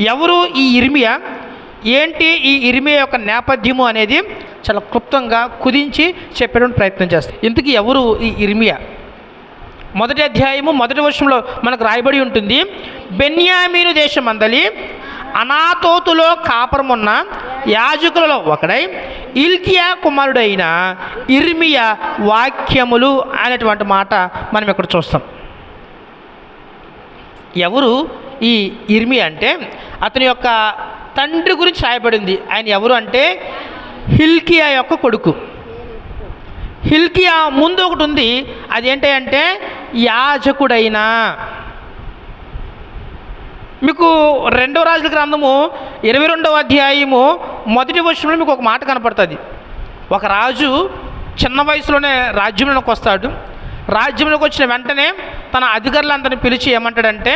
ఎవరు ఈ ఇర్మియా? ఏంటి ఈ ఇర్మియా యొక్క నేపథ్యము అనేది చాలా క్లుప్తంగా కుదించి చెప్పడానికి ప్రయత్నం చేస్తారు ఇంతకీ ఎవరు ఈ ఇర్మియా? మొదటి అధ్యాయము మొదటి వర్షంలో మనకు రాయబడి ఉంటుంది బెన్యామీను దేశం అందలి అనాతోతులో కాపురమున్న యాజకులలో ఒకడై ఇల్కియా కుమారుడైన ఇర్మియా వాక్యములు అనేటువంటి మాట మనం ఇక్కడ చూస్తాం. ఎవరు? ఈ ఇర్మి అంటే అతని యొక్క తండ్రి గురించి రాయబడింది. ఆయన ఎవరు అంటే హిల్కియా యొక్క కొడుకు. హిల్కియా ముందు ఒకటి ఉంది. అదేంటి అంటే యాజకుడైన. మీకు రెండవ రాజుల గ్రంథము ఇరవై రెండవ అధ్యాయము మొదటి వర్షంలో మీకు ఒక మాట కనపడుతుంది. ఒక రాజు చిన్న వయసులోనే రాజ్యంలోకి వస్తాడు. రాజ్యంలోకి వచ్చిన వెంటనే తన అధికారులందరిని పిలిచి ఏమంటాడంటే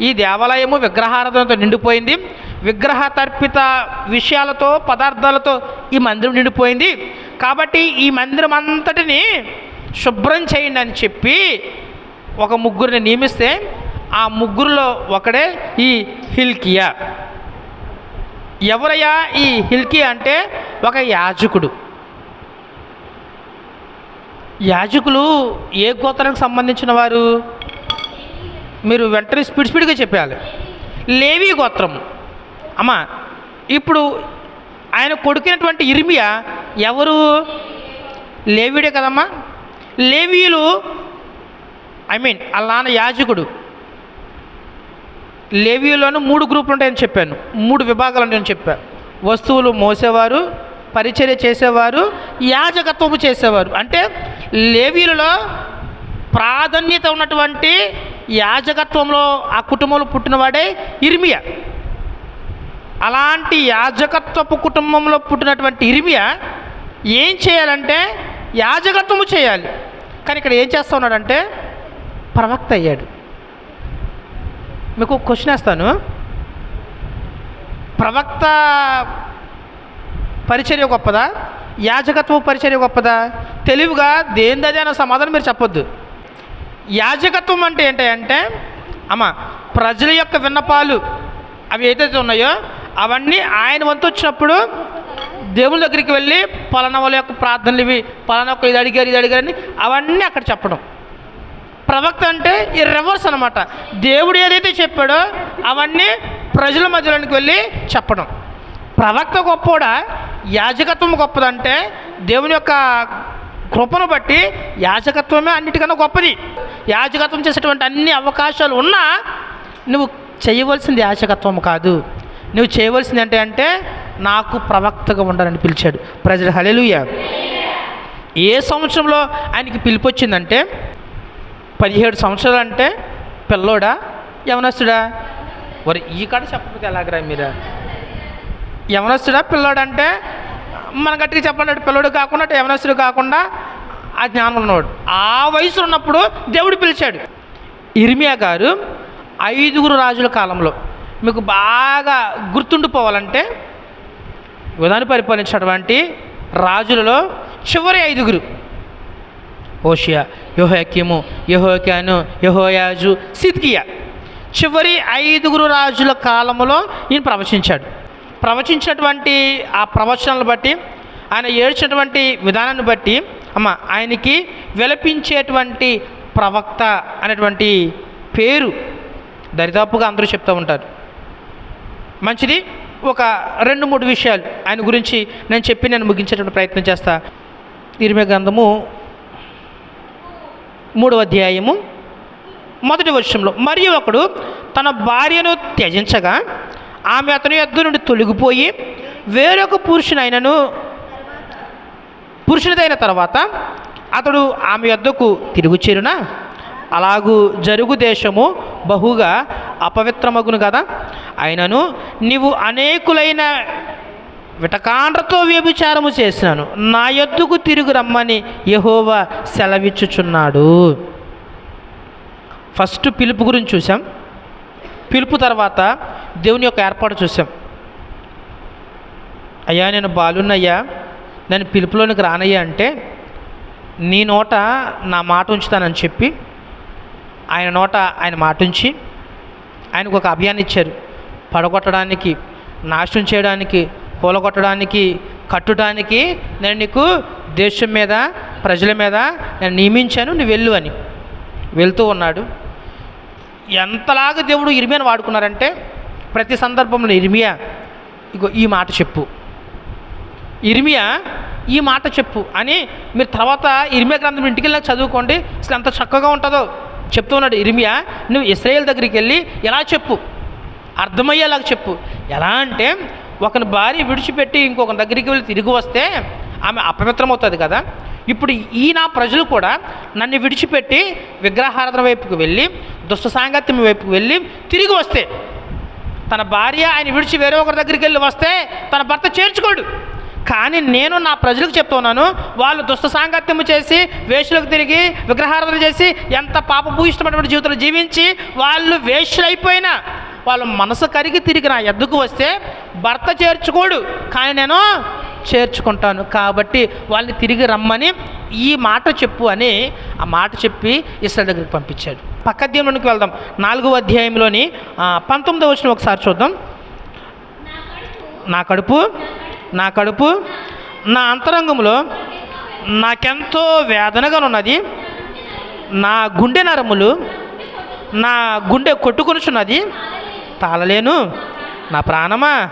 ఈ దేవాలయము విగ్రహారాధనతో నిండిపోయింది. విగ్రహ తర్పిత విషయాలతో పదార్థాలతో ఈ మందిరం నిండిపోయింది. కాబట్టి ఈ మందిరం అంతటిని శుభ్రం చేయండి అని చెప్పి ఒక ముగ్గురిని నియమిస్తే ఆ ముగ్గురులో ఒకడే ఈ హిల్కియా. ఎవరయ్యా ఈ హిల్కియా అంటే ఒక యాజకుడు. యాజకులు ఏ గోత్రానికి సంబంధించిన వారు? మీరు వెంటనే స్పీడ్ స్పీడ్గా చెప్పాలి లేవి గోత్రము. అమ్మా ఇప్పుడు ఆయన కొడుకునటువంటి ఇర్మియా ఎవరు? లేవీడే కదమ్మా. లేవీలు ఐ మీన్ వాళ్ళ నాన్న యాజకుడు. లేవీలోను మూడు గ్రూపులు ఉంటాయని చెప్పాను. మూడు విభాగాలు ఉంటాయని చెప్పాను వస్తువులు మోసేవారు పరిచర్య చేసేవారు యాజకత్వము చేసేవారు. అంటే లేవీలలో ప్రాధాన్యత ఉన్నటువంటి యాజకత్వంలో ఆ కుటుంబంలో పుట్టినవాడే ఇర్మియా. అలాంటి యాజకత్వపు కుటుంబంలో పుట్టినటువంటి ఇర్మియా ఏం చేయాలంటే యాజకత్వము చేయాలి. కానీ ఇక్కడ ఏం చేస్తా ఉన్నాడంటే ప్రవక్త అయ్యాడు. మీకు క్వశ్చన్ వేస్తాను. ప్రవక్త పరిచర్య గొప్పదా? యాజకత్వ పరిచర్య గొప్పదా? తెలివిగా దేనిదదే అన్న సమాధానం మీరు చెప్పొద్దు. యాజకత్వం అంటే ఏంటంటే అమ్మ ప్రజల యొక్క విన్నపాలు అవి ఏదైతే ఉన్నాయో అవన్నీ ఆయన వంతు వచ్చినప్పుడు దేవుని దగ్గరికి వెళ్ళి పలానా వాళ్ళ యొక్క ప్రార్థనలు ఇవి పలానా ఒక ఇది అడిగారు ఇది అడిగారని అవన్నీ అక్కడ చెప్పడం. ప్రవక్త అంటే ఈ రివర్స్ అనమాట దేవుడు ఏదైతే చెప్పాడో అవన్నీ ప్రజల మధ్యలోనికి వెళ్ళి చెప్పడం. ప్రవక్త గొప్పోడా యాజకత్వం గొప్పదంటే దేవుని యొక్క కృపను బట్టి యాజకత్వమే అన్నిటికన్నా గొప్పది. యాజకత్వం చేసేటువంటి అన్ని అవకాశాలు ఉన్నా నువ్వు చేయవలసింది యాజకత్వం కాదు. నువ్వు చేయవలసింది అంటే అంటే నాకు ప్రవక్తగా ఉండాలని పిలిచాడు. ప్రజలు హలెలుయ ఏ సంవత్సరంలో ఆయనకి పిలిపి వచ్చిందంటే పదిహేడు సంవత్సరాలు అంటే పిల్లోడా యవనస్తుడా? మరి ఈ కాడ చెప్పకపోతే ఎలాగరా మీరా? యవనస్తుడా పిల్లోడంటే మన గట్టిగా చెప్పాలంటే పిల్లోడు కాకుండా అంటే యవనస్తుడు కాకుండా ఆ జ్ఞానం ఉన్నవాడు. ఆ వయసు ఉన్నప్పుడు దేవుడు పిలిచాడు. ఇర్మియా గారు ఐదుగురు రాజుల కాలంలో మీకు బాగా గుర్తుండిపోవాలంటే యుధాన్ని పరిపాలించినటువంటి రాజులలో చివరి ఐదుగురు. ఓషియా యహోయాక్యము యహోక్యాను యహోయాజు సిద్కియా. చివరి ఐదుగురు రాజుల కాలంలో ఈయన ప్రవచించాడు. ప్రవచించినటువంటి ఆ ప్రవచనాలను బట్టి ఆయన ఏడ్చినటువంటి విధానాన్ని బట్టి అమ్మ ఆయనకి విలపించేటువంటి ప్రవక్త అనేటువంటి పేరు దరిదాపుగా అందరూ చెప్తూ ఉంటారు. మంచిది ఒక రెండు మూడు విషయాలు ఆయన గురించి నేను చెప్పి నేను ముగించేటువంటి ప్రయత్నం చేస్తా. ఇరిమే గ్రంథము మూడవ అధ్యాయము మొదటి వర్షంలో మరియు ఒకడు తన భార్యను త్యజించగా ఆమె అతని యొద్ద నుండి తొలగిపోయి వేరొక పురుషునైనను పురుషునిదైన తర్వాత అతడు ఆమె యొద్దకు తిరుగు చేరునా అలాగూ జరుగు దేశము బహుగా అపవిత్రమగును కదా అయినను నీవు అనేకులైన విటకాండ్రతో వ్యభిచారము చేసినాను. నా యొద్దకు తిరుగు రమ్మని యహోవా సెలవిచ్చుచున్నాడు. ఫస్ట్ పిలుపు గురించి చూసాం పిలుపు తర్వాత దేవుని యొక్క ఏర్పాటు చూసాం అయ్యా నేను బాలున్నయ్యా. నేను పిలుపులోనికి రానయ్యా అంటే నీ నోట నా మాట ఉంచుతానని చెప్పి ఆయన నోట ఆయన మాట ఉంచి ఆయనకు ఒక అభియాన్ని ఇచ్చారు. పడగొట్టడానికి నాశనం చేయడానికి కూలగొట్టడానికి కట్టడానికి నేను నీకు దేశం మీద ప్రజల మీద నేను నియమించాను నువ్వు వెళ్ళు అని వెళ్తూ ఉన్నాడు. ఎంతలాగా దేవుడు ఇరిమియాను వాడుకున్నారంటే ప్రతి సందర్భంలో ఇరిమియా ఇగో ఈ మాట చెప్పు. ఇర్మియా ఈ మాట చెప్పు అని మీరు తర్వాత ఇర్మియా గ్రంథం ఇంటికి వెళ్ళి చదువుకోండి. అసలు ఎంత చక్కగా ఉంటుందో చెప్తూ ఉన్నాడు ఇర్మియా. నువ్వు ఇస్రాయేల్ దగ్గరికి వెళ్ళి ఎలా చెప్పు? అర్థమయ్యేలాగా చెప్పు. ఎలా అంటే ఒకని భార్య విడిచిపెట్టి ఇంకొక దగ్గరికి వెళ్ళి తిరిగి వస్తే ఆమె అపవిత్రమవుతుంది కదా. ఇప్పుడు ఈ నా ప్రజలు కూడా నన్ను విడిచిపెట్టి విగ్రహారాధన వైపుకు వెళ్ళి దుష్ట సాంగత్యం వైపుకు వెళ్ళి తిరిగి వస్తే తన భార్య ఆయన విడిచి వేరే ఒకరి దగ్గరికి వెళ్ళి వస్తే తన భర్త చేర్చుకోడు. కానీ నేను నా ప్రజలకు చెప్తున్నాను వాళ్ళు దుష్ట సాంగత్యము చేసి వేషులకు తిరిగి విగ్రహారాధన చేసి ఎంత పాపభూయిష్టమైనటువంటి జీవితంలో జీవించి వాళ్ళు వేషులైపోయినా వాళ్ళ మనసు కరిగి తిరిగి నా ఎద్దుకు వస్తే భర్త చేర్చుకోడు కానీ నేను చేర్చుకుంటాను. కాబట్టి వాళ్ళని తిరిగి రమ్మని ఈ మాట చెప్పు అని ఆ మాట చెప్పి ఇస్రాయల్ దగ్గరికి పంపించాడు. పక్క అధ్యాయంలోనికి వెళ్దాం. నాలుగో అధ్యాయంలోని పంతొమ్మిదో వచ్చిన ఒకసారి చూద్దాం. నా కడుపు నా కడుపు నా అంతరంగంలో నాకెంతో వేదనగా ఉన్నది. నా గుండె నరములు నా గుండె కొట్టుకొనుచున్నది. తాళలేను నా ప్రాణమా?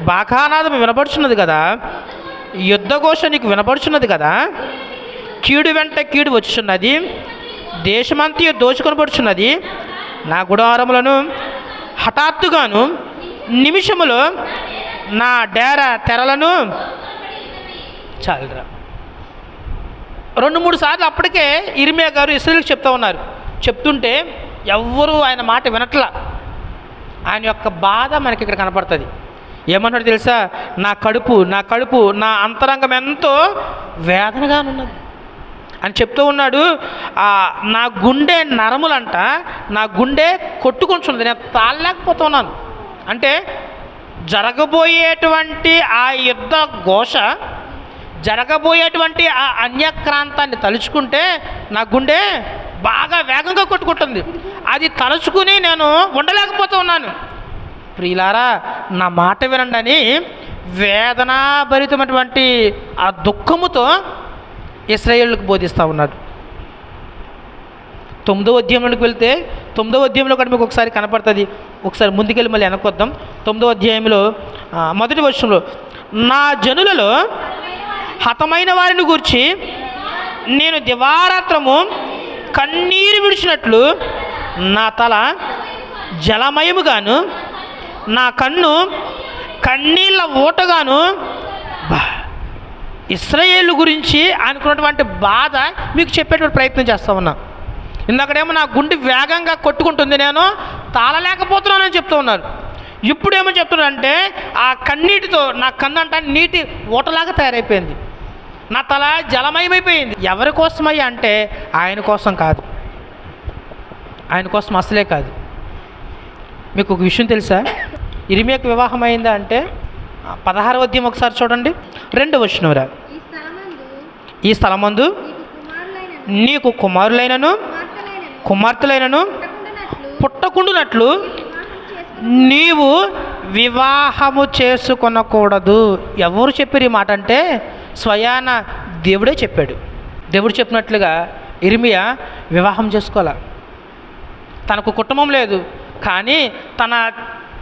బాకానాదం వినపడుచున్నది కదా. యుద్ధఘోష నీకు వినపడుచున్నది కదా. కీడు వెంట కీడు వచ్చుచున్నది. దేశమంతా దోచుకొనబడుచున్నది. నా గుడారములను హఠాత్తుగాను నిమిషములో నా డేర తెరలను చాలరా. రెండు మూడు సార్లు అప్పటికే ఇరిమియా గారు ఇస్రాయల్కి చెప్తా ఉన్నారు. చెప్తుంటే ఎవ్వరూ ఆయన మాట వినట్లా. ఆయన యొక్క బాధ మనకి ఇక్కడ కనపడుతుంది. ఏమన్నాడు తెలుసా? నా కడుపు నా కడుపు నా అంతరంగం ఎంతో వేదనగా ఉన్నది. అని చెప్తూ ఉన్నాడు. నా గుండె నరములంట నా గుండె కొట్టుకుంటున్నది నేను తాళలేకపోతున్నాను. అంటే జరగబోయేటువంటి ఆ యుద్ధ ఘోష జరగబోయేటువంటి ఆ అన్యక్రాంతాన్ని తలుచుకుంటే నా గుండె బాగా వేగంగా కొట్టుకుంటుంది. అది తలుచుకుని నేను ఉండలేకపోతూ ఉన్నాను. ప్రియులారా నా మాట వినండి అని వేదనాభరితమైనటువంటి ఆ దుఃఖముతో ఇస్రాయేళ్ళకు బోధిస్తూ ఉన్నాడు. తొమ్మిదో అధ్యాయంలోకి వెళ్తే తొమ్మిదో అధ్యాయంలో కూడా మీకు ఒకసారి కనపడుతుంది. ఒకసారి ముందుకెళ్ళి మళ్ళీ వెనకొద్దాం తొమ్మిదో అధ్యాయంలో మొదటి వర్షంలో నా జనులలో హతమైన వారిని గురించి నేను దివారాత్రము కన్నీరు విడిచినట్లు నా తల జలమయముగాను నా కన్ను కన్నీళ్ళ ఊటగాను బా ఇస్రాయేల్ గురించి అనుకున్నటువంటి బాధ మీకు చెప్పేటువంటి ప్రయత్నం చేస్తా ఉన్నా. ఇందాకడేమో నా గుండె వేగంగా కొట్టుకుంటుంది నేను తాళలేకపోతున్నానని చెప్తూ ఉన్నారు. ఇప్పుడేమో చెప్తున్నానంటే ఆ కన్నీటితో నా కన్ను అంట నీటి ఊటలాగా తయారైపోయింది. నా తల జలమయమైపోయింది. ఎవరి కోసమయ్యా అంటే ఆయన కోసం కాదు. ఆయన కోసం అసలే కాదు. మీకు ఒక విషయం తెలుసా? ఇరిమియకు వివాహం అయిందా అంటే పదహారవ అధ్యాయం ఒకసారి చూడండి. రెండు వచ్చినవరా ఈ స్థలమందు ఈ స్థలమందు నీకు కుమారులైన నీకు కుమారులైనను కుమార్తెలైనను పుట్టకుండునట్లు వివాహం నీవు వివాహము చేసుకొనకూడదు. ఎవరు చెప్పారు ఈ మాట అంటే స్వయాన దేవుడే చెప్పాడు. దేవుడు చెప్పినట్లుగా ఇరిమియా వివాహం చేసుకోవాలా. తనకు కుటుంబం లేదు కానీ తన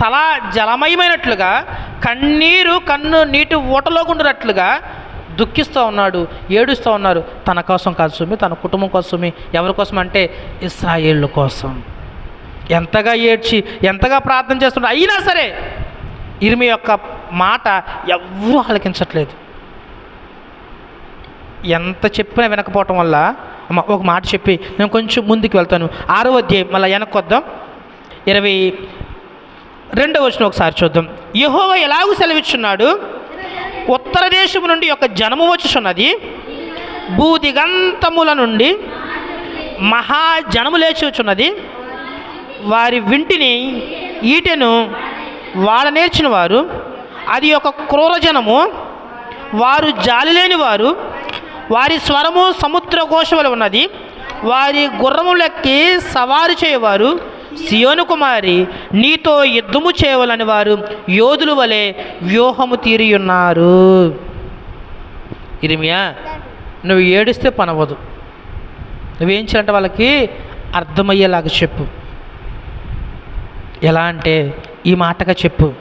తల జలమయమైనట్లుగా కన్నీరు కన్ను నీటి ఊటలో ఉండినట్లుగా దుఃఖిస్తూ ఉన్నాడు ఏడుస్తూ ఉన్నారు. తన కోసం కాదు సుమి తన కుటుంబం కోసమే ఎవరి కోసం అంటే ఇస్రాయేళ్ళ కోసం. ఎంతగా ఏడ్చి ఎంతగా ప్రార్థన చేస్తున్నాడు అయినా సరే ఇరిమి యొక్క మాట ఎవరూ ఆలకించట్లేదు. ఎంత చెప్పినా వినకపోవటం వల్ల ఒక మాట చెప్పి నేను కొంచెం ముందుకు వెళ్తాను. ఆరో అధ్యాయం మళ్ళీ వెనక్కి వద్దాం. ఇరవై రెండవ వచ్చిన ఒకసారి చూద్దాం. యహోవ ఎలాగూ సెలవిచ్చున్నాడు? ఉత్తర దేశము నుండి ఒక జనము వచ్చుచున్నది. భూదిగంతముల నుండి మహాజనము లేచుచున్నది వారి వింటిని ఈటెను వాడ నేర్చిన వారు. అది ఒక క్రూరజనము వారు జాలి లేని వారు. వారి స్వరము సముద్ర ఘోషములు ఉన్నది. వారి గుర్రములెక్కి సవారు చేయవారు. సియోను కుమారి నీతో యుద్ధము చేయవలని వారు యోధుల వలె వ్యూహము తీరి ఉన్నారు ఇరిమియా నువ్వు ఏడిస్తే పనవదు నువ్వేం చేయాలంటే వాళ్ళకి అర్థమయ్యేలాగా చెప్పు. ఎలా అంటే ఈ మాటగా చెప్పు.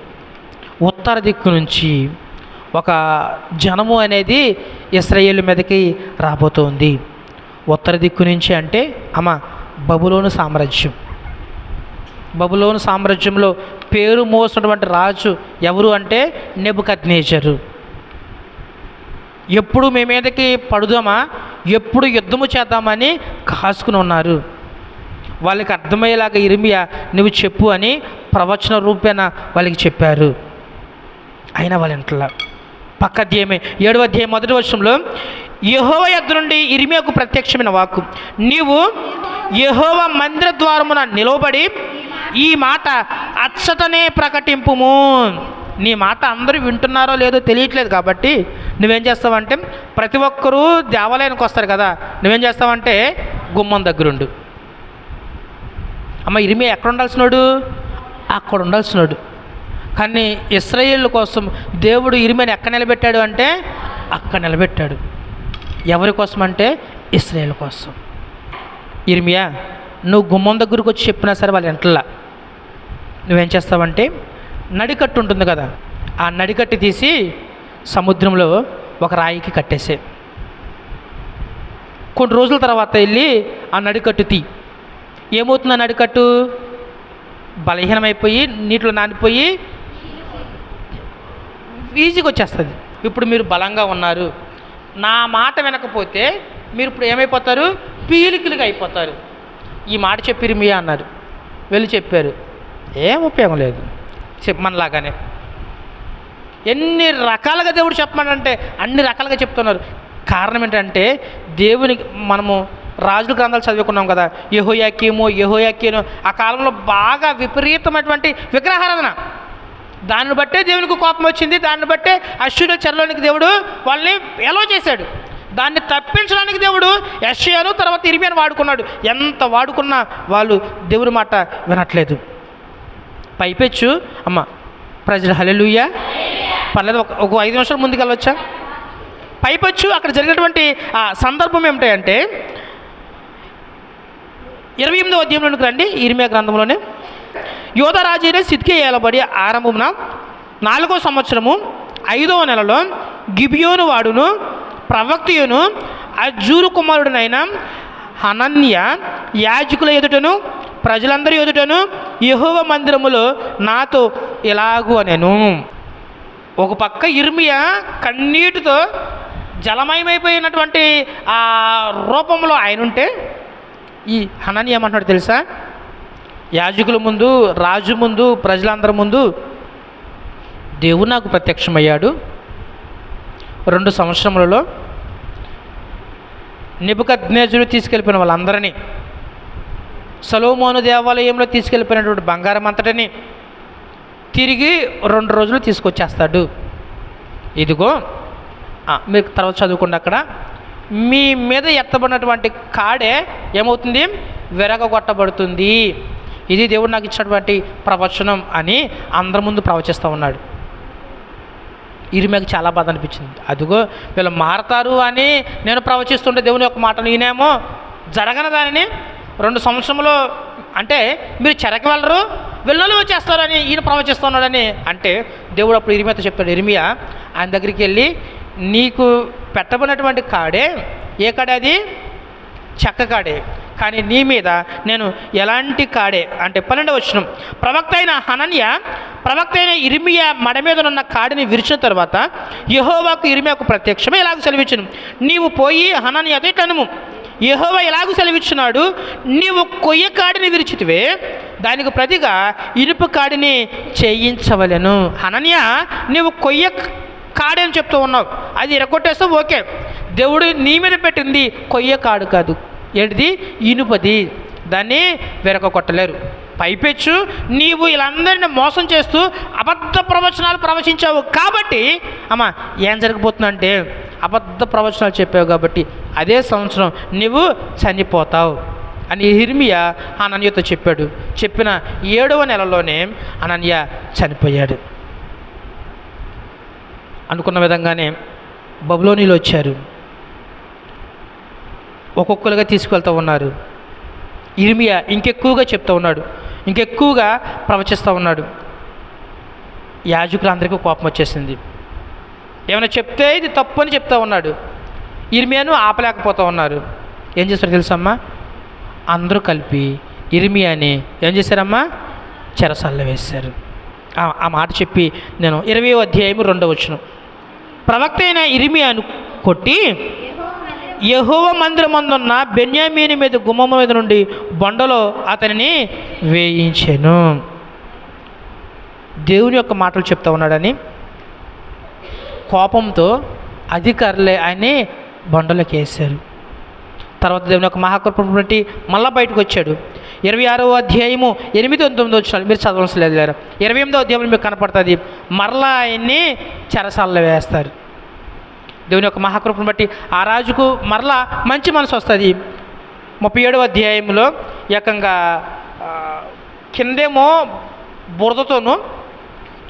ఉత్తర దిక్కు నుంచి ఒక జనము అనేది ఇస్రాయేల్ మీదకి రాబోతోంది. ఉత్తర దిక్కు నుంచి అంటే అమ్మ బబులోను సామ్రాజ్యం. బబులోను సామ్రాజ్యంలో పేరు మోసినటువంటి రాజు ఎవరు అంటే నెబుకద్నేజరు. ఎప్పుడు మీ మీదకి పడుదామా? ఎప్పుడు యుద్ధము చేద్దామని కాసుకుని ఉన్నారు. వాళ్ళకి అర్థమయ్యేలాగా ఇరిమియా నువ్వు చెప్పు అని ప్రవచన రూపేణ వాళ్ళకి చెప్పారు. అయినా వాళ్ళ ఇంట్లో. పక్క అధ్యాయమే ఏడవ అధ్యాయం మొదటి వర్షంలో యహోవ యొద్ద నుండి ఇరిమియాకు ప్రత్యక్షమైన వాక్కు. నీవు యహోవ మందిర ద్వారమున నిలవబడి ఈ మాట అచ్చటనే ప్రకటింపుము. నీ మాట అందరూ వింటున్నారో లేదో తెలియట్లేదు కాబట్టి నువ్వేం చేస్తావంటే ప్రతి ఒక్కరూ దేవాలయానికి వస్తారు కదా నువ్వేం చేస్తావంటే గుమ్మం దగ్గరుండు. అమ్మ ఇరిమి ఎక్కడ ఉండాల్సినోడు అక్కడ ఉండాల్సినోడు కానీ ఇస్రాయేళ్ళ కోసం దేవుడు ఇరిమిని ఎక్కడ నిలబెట్టాడు అంటే అక్కడ నిలబెట్టాడు. ఎవరి కోసం అంటే ఇస్రాయేల్ కోసం. ఇర్మియా నువ్వు గుమ్మం దగ్గరకు వచ్చి చెప్పినా సరే వాళ్ళ ఇంట్లో నువ్వేం చేస్తావంటే నడికట్టు ఉంటుంది కదా ఆ నడికట్టు తీసి సముద్రంలో ఒక రాయికి కట్టేసే. కొన్ని రోజుల తర్వాత వెళ్ళి ఆ నడికట్టు తీ. ఏమవుతుంది అని నడికట్టు బలహీనమైపోయి నీటిలో నానిపోయి ఈజీగా వచ్చేస్తుంది ఇప్పుడు మీరు బలంగా ఉన్నారు. నా మాట వినకపోతే మీరు ఇప్పుడు ఏమైపోతారు? పీలికలుగా అయిపోతారు. ఈ మాట చెప్పిరు మీ అన్నారు. వెళ్ళి చెప్పారు. ఏం ఉపయోగం లేదు. చెప్పమనలాగానే. ఎన్ని రకాలుగా దేవుడు చెప్పమనంటే అన్ని రకాలుగా చెప్తున్నారు. కారణం ఏంటంటే దేవునికి మనము రాజుల గ్రంథాలు చదువుకున్నాం కదా. యహోయాకీము యహోయాకీను ఆ కాలంలో బాగా విపరీతమైనటువంటి విగ్రహారాధన. దాన్ని బట్టే దేవునికి కోపం వచ్చింది దాన్ని బట్టే అశ్వరుల చెరలోనికి దేవుడు వాళ్ళని ఎలో చేశాడు. దాన్ని తప్పించడానికి దేవుడు యశ్యాను తర్వాత ఇరిమియాను వాడుకున్నాడు. ఎంత వాడుకున్నా వాళ్ళు దేవుని మాట వినట్లేదు. పైపెచ్చు. అమ్మ ప్రజలు హలెలుయ్యా పర్లేదు ఒక ఒక ఐదు నిమిషాలు ముందుకు వెళ్ళొచ్చా పైపెచ్చు. అక్కడ జరిగినటువంటి ఆ సందర్భం ఏమిటంటే ఇరవై ఎనిమిదో అధ్యాయంలోనికి రండి. ఇరిమియా గ్రంథంలోనే. యోధరాజైన సిద్కే ఏలబడి ఆరంభమున నాలుగో సంవత్సరము ఐదవ నెలలో గిబియోను వాడును ప్రవక్తయును అజూరు కుమారుడునైన హనన్య యాజకుల ఎదుటను ప్రజలందరి ఎదుటను యహోవ మందిరములో నాతో ఇలాగు అనెను. ఒక పక్క ఇర్మియా కన్నీటితో జలమయమైపోయినటువంటి ఆ రూపంలో ఆయనుంటే ఈ హనని ఏమంటున్నాడు తెలుసా? యాజకుల ముందు రాజు ముందు ప్రజలందరి ముందు దేవుడు నాకు ప్రత్యక్షమయ్యాడు. రెండు సంవత్సరములలో నిబుకజ్ఞేజుడు తీసుకెళ్ళిపోయిన వాళ్ళందరినీ సలోమోను దేవాలయంలో తీసుకెళ్ళిపోయినటువంటి బంగారం అంతటిని తిరిగి రెండు రోజులు తీసుకొచ్చేస్తాడు. ఇదిగో మీకు మీరు తర్వాత చదువుకోండి అక్కడ. మీ మీద ఎత్తబడినటువంటి కాడే ఏమవుతుంది? విరగొట్టబడుతుంది ఇది దేవుడు నాకు ఇచ్చినటువంటి ప్రవచనం అని అందరి ముందు ప్రవచిస్తూ ఉన్నాడు. ఇరిమేకు చాలా బాధ అనిపించింది. అదిగో వీళ్ళు మారతారు అని నేను ప్రవచిస్తుంటే దేవుని యొక్క మాటను ఈయనేమో జరగని దానిని రెండు సంవత్సరంలో అంటే మీరు చెరకి వెళ్ళరు వెళ్ళలు వచ్చేస్తారని ఈయన ప్రవచిస్తున్నాడని అంటే దేవుడు అప్పుడు ఇరిమియాతో చెప్పాడు ఇరిమియా ఆయన దగ్గరికి వెళ్ళి నీకు పెట్టబడినటువంటి కాడే ఏ కాడే అది? చెక్క కాడే. కానీ నీ మీద నేను ఎలాంటి కాడే అంటే పన్నెండవ వచ్చిన ప్రవక్త అయిన హనన్య ప్రవక్త అయిన ఇరిమియా మడ మీద ఉన్న కాడిని విరిచిన తర్వాత యహోవాకు ఇరిమియాకు ప్రత్యక్షమే ఇలాగ సెలవిచ్చును. నీవు పోయి హనన్యతో ఇట్లనుము యహోవ ఎలాగూ సెలవిచ్చున్నాడు నీవు కొయ్య కాడిని విరిచితివే దానికి ప్రతిగా ఇనుపు కాడిని చేయించవలెను. హనన్య నీవు కొయ్య కాడి చెప్తూ ఉన్నావు. అది ఎరగొట్టేస్తే ఓకే. దేవుడు నీ మీద పెట్టింది కొయ్య కాడు కాదు. ఏంటిది? ఇనుపది. దాన్ని వెరక కొట్టలేరు. పైపెచ్చు. నీవు వీళ్ళందరిని మోసం చేస్తూ అబద్ధ ప్రవచనాలు ప్రవచించావు కాబట్టి అమ్మ ఏం జరిగిపోతుందంటే అబద్ధ ప్రవచనాలు చెప్పావు కాబట్టి అదే సంవత్సరం నువ్వు చనిపోతావు అని హిర్మియా అనన్యతో చెప్పాడు. చెప్పిన ఏడవ నెలలోనే అనన్య చనిపోయాడు. అనుకున్న విధంగానే బబులోనిలో వచ్చారు. ఒక్కొక్కరుగా తీసుకువెళ్తూ ఉన్నారు. ఇర్మియా ఇంకెక్కువగా చెప్తూ ఉన్నాడు. ఇంకెక్కువగా ప్రవచిస్తూ ఉన్నాడు. యాజకులందరికీ కోపం వచ్చేసింది. ఏమైనా చెప్తే ఇది తప్పు అని చెప్తా ఉన్నాడు. ఇర్మియాను ఆపలేకపోతూ ఉన్నారు. ఏం చేస్తారు తెలుసమ్మా? అందరూ కలిపి ఇర్మియాని ఏం చేశారమ్మా? చెరసల్ల వేశారు. ఆ- ఆ మాట చెప్పి నేను ఇరవై అధ్యాయం రెండవ వచ్చును ప్రవక్త అయిన ఇరిమియాను కొట్టి యహోవ మందిరమందున్న బెన్యామీని మీద గుమ్మం మీద నుండి బొండలో అతనిని వేయించాను. దేవుని యొక్క మాటలు చెప్తా ఉన్నాడని కోపంతో అధికారులే ఆయన్ని బండలోకి వేశారు. తర్వాత దేవుని యొక్క మహాకృపటి మళ్ళా బయటకు వచ్చాడు. ఇరవై ఆరో అధ్యాయము ఎనిమిది తొమ్మిది వచ్చినాడు మీరు చదవలసిన లేదు. లేరు ఇరవై ఎనిమిదో అధ్యాయం మీకు కనపడుతుంది. మరలా ఆయన్ని చెరసాలలో వేస్తారు. దేవుని యొక్క మహాకృపను బట్టి ఆ రాజుకు మరలా మంచి మనసు వస్తుంది. ముప్పై ఏడవ అధ్యాయంలో ఏకంగా కిందేమో బురదతోనూ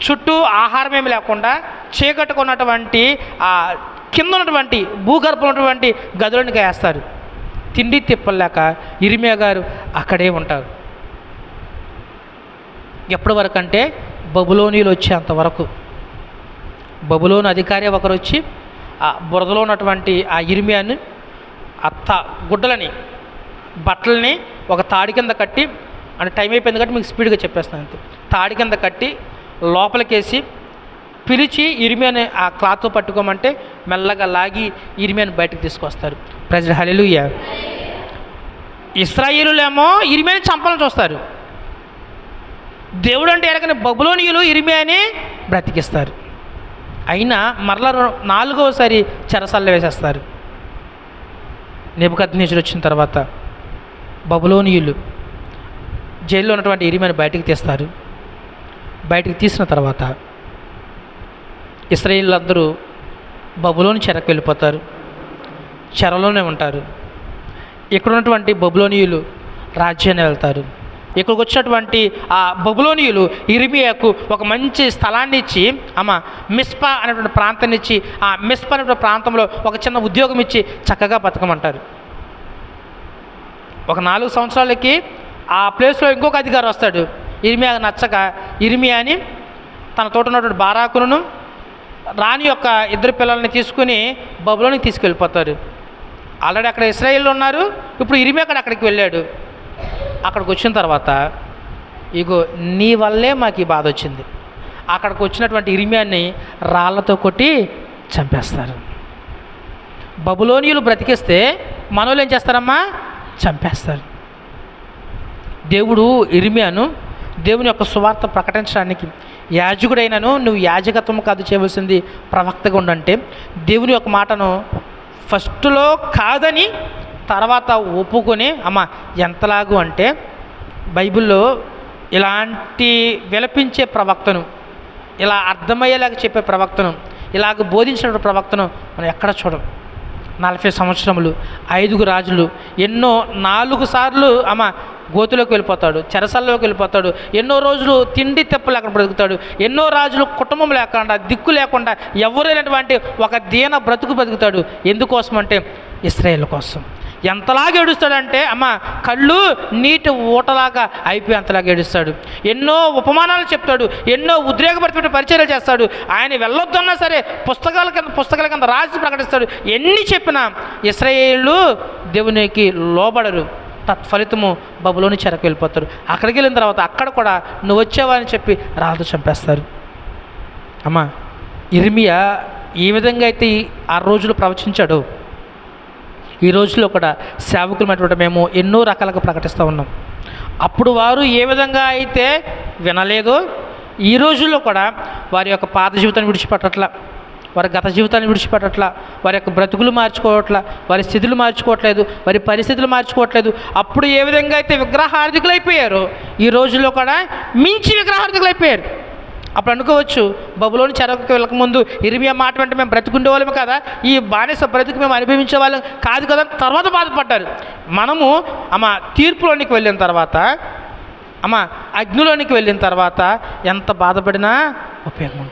చుట్టూ ఆహారం ఏమి లేకుండా చీకట్టుకున్నటువంటి ఆ కింద ఉన్నటువంటి భూగర్భం ఉన్నటువంటి గదులను వేస్తారు. తిండి తిప్పలేక ఇరిమియా గారు అక్కడే ఉంటారు. ఎప్పటి వరకు అంటే బబులోనీలు వచ్చేంత వరకు. బబులోని అధికారి ఒకరు వచ్చి ఆ బురదలో ఉన్నటువంటి ఆ ఇరిమియాని అత్త తా గుడ్డలని బట్టలని ఒక తాడి కింద కట్టి అంటే టైం అయిపోయింది కాబట్టి మీకు స్పీడ్గా చెప్పేస్తాను అంతే తాడి కింద కట్టి లోపలికేసి పిలిచి ఇరిమియాని ఆ క్లాత్తో పట్టుకోమంటే మెల్లగా లాగి ఇరిమియాని బయటకు తీసుకొస్తారు. ప్రజలు హలిలుయ్య ఇస్రాయిలులేమో ఇరిమియాని చంపాలని చూస్తారు. దేవుడు అంటే ఎరగని బబులోనియులు ఇరిమియాని బ్రతికిస్తారు. అయినా మరలా నాలుగవసారి చెరసల్ల వేసేస్తారు. నిబద్నీచుడు వచ్చిన తర్వాత బబులోనియులు జైల్లో ఉన్నటువంటి ఇరిమియాని బయటకు తీస్తారు. బయటికి తీసిన తర్వాత ఇస్రాయిలందరూ బబులోని చెరకు వెళ్ళిపోతారు. చెరలోనే ఉంటారు. ఇక్కడ ఉన్నటువంటి బబులోనియులు రాజ్యాన్ని వెళ్తారు. ఇక్కడికి వచ్చినటువంటి ఆ బబులోనియులు ఇరిమియాకు ఒక మంచి స్థలాన్ని ఇచ్చి అమ్మ మిస్పా అనేటువంటి ప్రాంతాన్ని ఇచ్చి ఆ మిస్పా అనేటువంటి ప్రాంతంలో ఒక చిన్న ఉద్యోగం ఇచ్చి చక్కగా బతకమంటారు. ఒక నాలుగు సంవత్సరాలకి ఆ ప్లేస్లో ఇంకొక అధికారి వస్తాడు. ఇరిమియా నచ్చక ఇరిమియాని తన తోట ఉన్నటువంటి బారాకును రాణి యొక్క ఇద్దరు పిల్లల్ని తీసుకుని బబులోనికి తీసుకెళ్ళిపోతారు ఆల్రెడీ అక్కడ ఇస్రాయిల్ ఉన్నారు. ఇప్పుడు ఇరిమేకడు అక్కడ అక్కడికి వెళ్ళాడు. అక్కడికి వచ్చిన తర్వాత ఇగో నీ వల్లే మాకు ఈ బాధ వచ్చింది. అక్కడికి వచ్చినటువంటి ఇరిమ్యాన్ని రాళ్ళతో కొట్టి చంపేస్తారు. బబులోనియులు బ్రతికిస్తే మనోళ్ళు ఏం చేస్తారమ్మా? చంపేస్తారు. దేవుడు ఇరిమియాను దేవుని యొక్క సువార్త ప్రకటించడానికి యాజకుడైనను నువ్వు యాజకత్వం కాదు చేయవలసింది ప్రవక్తగా ఉండంటే దేవుని యొక్క మాటను ఫస్ట్లో కాదని తర్వాత ఒప్పుకొని అమ్మ ఎంతలాగు అంటే బైబిల్లో ఇలాంటి విలపించే ప్రవక్తను ఇలా అర్థమయ్యేలాగా చెప్పే ప్రవక్తను ఇలాగ బోధించిన ప్రవక్తను మనం ఎక్కడ చూడం? నలభై సంవత్సరములు ఐదుగు రాజులు ఎన్నో నాలుగు సార్లు అమ్మ గోతులోకి వెళ్ళిపోతాడు చెరసల్లోకి వెళ్ళిపోతాడు. ఎన్నో రోజులు తిండి తెప్ప లేకుండా బ్రతుకుతాడు. ఎన్నో రాజులు కుటుంబం లేకుండా దిక్కు లేకుండా ఎవరైనటువంటి ఒక దీన బ్రతుకు బ్రతుకుతాడు. ఎందుకోసం అంటే ఇస్రాయేల్ కోసం. ఎంతలాగా ఏడుస్తాడంటే అమ్మ కళ్ళు నీటి ఊటలాగా అయిపోయి అంతలాగా ఏడుస్తాడు. ఎన్నో ఉపమానాలు చెప్తాడు ఎన్నో ఉద్రేకపరిచిన పరిచయాలు చేస్తాడు. ఆయన వెళ్ళొద్దన్నా సరే పుస్తకాల కింద పుస్తకాల కింద రాసి ప్రకటిస్తాడు. ఎన్ని చెప్పినా ఇస్రాయేళ్ళు దేవునికి లోబడరు. తత్ఫలితము బబులోని చెరకు వెళ్ళిపోతారు. అక్కడికి వెళ్ళిన తర్వాత అక్కడ కూడా నువ్వు వచ్చావని చెప్పి రాళ్ళతో చంపేస్తారు. అమ్మా ఇర్మియా ఏ విధంగా అయితే ఆ రోజులు ప్రవచించాడు ఈ రోజుల్లో కూడా సేవకులమైనటువంటి మేము ఎన్నో రకాలుగా ప్రకటిస్తూ ఉన్నాం. అప్పుడు వారు ఏ విధంగా అయితే వినలేదో ఈ రోజుల్లో కూడా వారి యొక్క పాత జీవితాన్ని విడిచిపెట్టట్లా. వారి గత జీవితాన్ని విడిచిపెట్టట్లా వారి యొక్క బ్రతుకులు మార్చుకోవట్లా వారి స్థితులు మార్చుకోవట్లేదు వారి పరిస్థితులు మార్చుకోవట్లేదు. అప్పుడు ఏ విధంగా అయితే విగ్రహార్థికులు అయిపోయారో ఈ రోజుల్లో కూడా మించి విగ్రహార్థికులు అయిపోయారు. అప్పుడు అనుకోవచ్చు బబులోని చెరకు వెళ్ళకముందు ఇరిమియా మాట వెంట మేము బ్రతికుండే వాళ్ళమే కదా ఈ బానిస బ్రతికి మేము అనుభవించే వాళ్ళం కాదు కదా తర్వాత బాధపడ్డారు. మనము అమ్మ తీర్పులోనికి వెళ్ళిన తర్వాత అమ్మ అగ్నిలోనికి వెళ్ళిన తర్వాత ఎంత బాధపడినా ఉపయోగం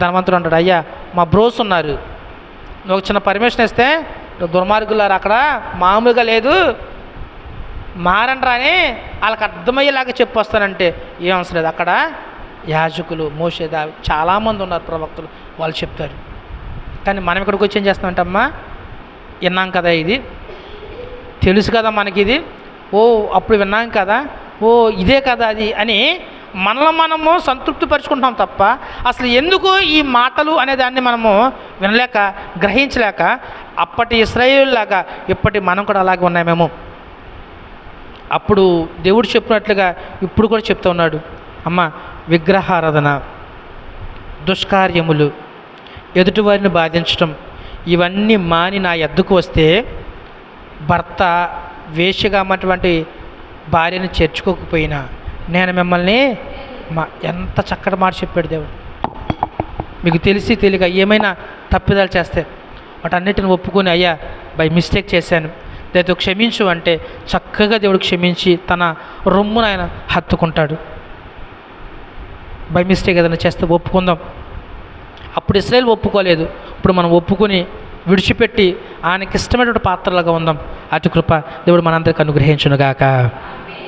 ధనవంతుడు అంటాడు అయ్యా మా బ్రోస్ ఉన్నారు. నువ్వు ఒక చిన్న పర్మిషన్ ఇస్తే దుర్మార్గులారు అక్కడ? మామూలుగా లేదు. మారండ్రా అని వాళ్ళకి అర్థమయ్యేలాగా చెప్పొస్తానంటే ఏం అవసరం లేదు. అక్కడ యాజకులు మోసేదా చాలామంది ఉన్నారు ప్రవక్తలు. వాళ్ళు చెప్తారు. కానీ మనం ఇక్కడికి వచ్చి ఏం చేస్తామంటమ్మా? విన్నాం కదా ఇది. తెలుసు కదా మనకి ఇది. ఓ అప్పుడు విన్నాం కదా. ఓ ఇదే కదా అది అని మనల్ని మనము సంతృప్తి పరుచుకుంటాం తప్ప అసలు ఎందుకు ఈ మాటలు అనే దాన్ని మనము వినలేక గ్రహించలేక అప్పటి ఇస్రాయేల్ లాగా ఇప్పటి మనం కూడా అలాగే ఉన్నామేమో. అప్పుడు దేవుడు చెప్పినట్లుగా ఇప్పుడు కూడా చెప్తూ ఉన్నాడు. అమ్మ విగ్రహారాధన దుష్కార్యములు ఎదుటివారిని బాధించటం ఇవన్నీ మాని నా ఎద్దుకు వస్తే భర్త వేషగా అన్నటువంటి భార్యను చేర్చుకోకపోయినా నేను మిమ్మల్ని మా ఎంత చక్కటి మాట చెప్పాడు దేవుడు. మీకు తెలిసి తెలియక ఏమైనా తప్పిదాలు చేస్తే వాటన్నిటిని ఒప్పుకొని అయ్యా బై మిస్టేక్ చేశాను. లేదా క్షమించు అంటే చక్కగా దేవుడు క్షమించి తన రొమ్మును ఆయన హత్తుకుంటాడు. బై మిస్టేక్ ఏదైనా చేస్తే ఒప్పుకుందాం. అప్పుడు ఇస్రాయల్ ఒప్పుకోలేదు. ఇప్పుడు మనం ఒప్పుకొని విడిచిపెట్టి ఆయనకి ఇష్టమైనటువంటి పాత్రలుగా ఉందాం. అతి కృప దేవుడు మనందరికి అనుగ్రహించునుగాక.